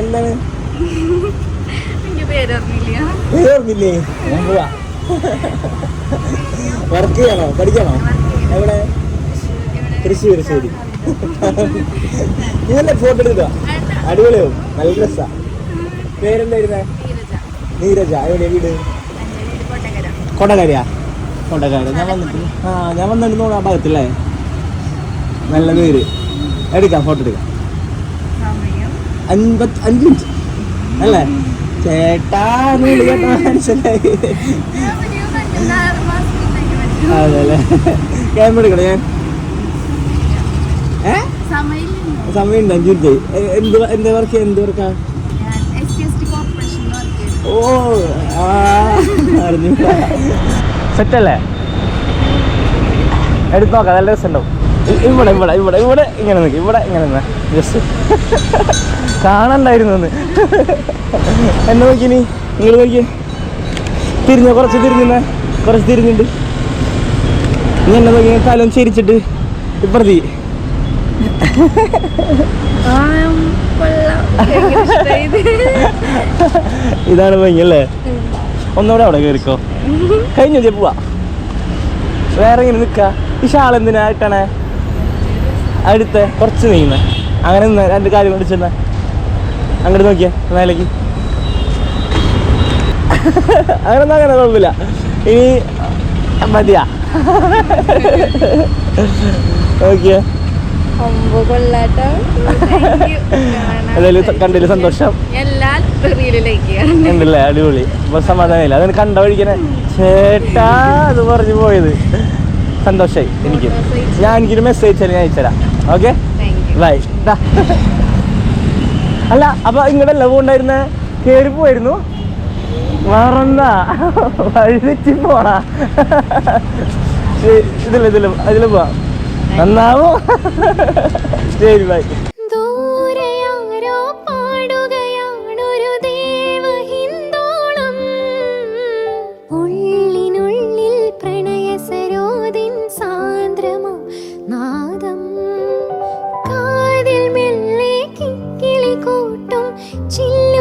എന്താണ്? പോവാ. വർക്ക് ചെയ്യണോ? പഠിക്കണോ? എവിടെ? തൃശ്ശൂർ ശരി. നീ നല്ല ഫോട്ടോ എടുക്കുക അടിപൊളിയാവും. നല്ല ഡ്രസ്സാ പേരെന്തായിരുന്നേ നീരജ. എവിടെ വീട്? കൊടകരയാ കൊടകര ഞാൻ വന്നിട്ട് ആ ഞാൻ വന്നിട്ട് നോടാ ഭാഗത്തല്ലേ? നല്ല പേര് എടുക്കാം ഫോട്ടോ എടുക്കാം. സമയം. അൻപത്തി അഞ്ച് മിനിറ്റ് അല്ലേ? ചേട്ടാ മനസ്സിലായി. അതെല്ലേ? ക്യാമറ എടുക്കണേ ഞാൻ? ഏ? അഞ്ചു സമയമുണ്ട്? അഞ്ച് മിനിറ്റ് എന്ത് എന്താ എന്ത് വർക്ക് എന്ത് വർക്കാ എസ് സി എസ് ടി കോർപ്പറേഷനിൽ വർക്ക് ഓ ആ അറിഞ്ഞു സെറ്റല്ലേ എടുത്ത് നോക്കാം നല്ല രസമുണ്ടാവും. ഇവിടെ ഇവിടെ ഇവിടെ ഇവിടെ ഇങ്ങനെ നിൽക്കും ഇവിടെ ഇങ്ങനെ നിന്ന് ജസ്റ്റ് കാണണ്ടായിരുന്നു ഒന്ന് എന്നെ നോക്കി നീ നിങ്ങൾ നോക്കി. തിരിഞ്ഞ കുറച്ച് തിരിഞ്ഞ കുറച്ച് തിരിഞ്ഞിട്ട് നീ എന്നെ നോക്കി കാലം ചിരിച്ചിട്ട് ഇപ്പുറത്തി ഇതാണ് ഭംഗി അല്ലേ ഒന്നുകൂടെ അവിടെ കയറിക്കോ കഴിഞ്ഞു പോവാ. വേറെ ഇങ്ങനെ നിക്ക. ഈ ഷാൾ എന്തിനാ ഇട്ടണേ? അടുത്ത കുറച്ച് നീങ്ങുന്ന അങ്ങനെ നിന്ന് രണ്ട് കാര്യം കൊണ്ട് ചെന്ന അങ്ങോട്ട് നോക്കിയാ മേലേക്ക്. അങ്ങനൊന്നും അങ്ങനെ കുഴപ്പമില്ല. ഇനി മതിയാ. നോക്കിയേ. കണ്ടില്ല സന്തോഷം? ഉണ്ടല്ലേ അടിപൊളി. അപ്പൊ സമാധാനമില്ല. അതിന് കണ്ട വഴിക്കനെ ചേട്ടാ അത് പറഞ്ഞു പോയത്. സന്തോഷായി. എനിക്ക്. ഞാൻ എനിക്കൊരു മെസ്സേജ് അയച്ചു ഞാൻ അയച്ചുതരാം. ഓക്കെ ബൈ അല്ല അപ്പൊ ഇങ്ങോട്ട് ലവ് ഉണ്ടായിരുന്ന കേറി പോയിരുന്നു. മറന്നാ വഴുതിച്ച് പോടാ ഇതില്ല ഇതില്ല അതിൽ പോവാ. നന്നാവോ? ശരി ബൈ ഉള്ളിനുള്ളിൽ പ്രണയ സരോദിൻ സാന്ദ്രമാം നാദം ചില്ല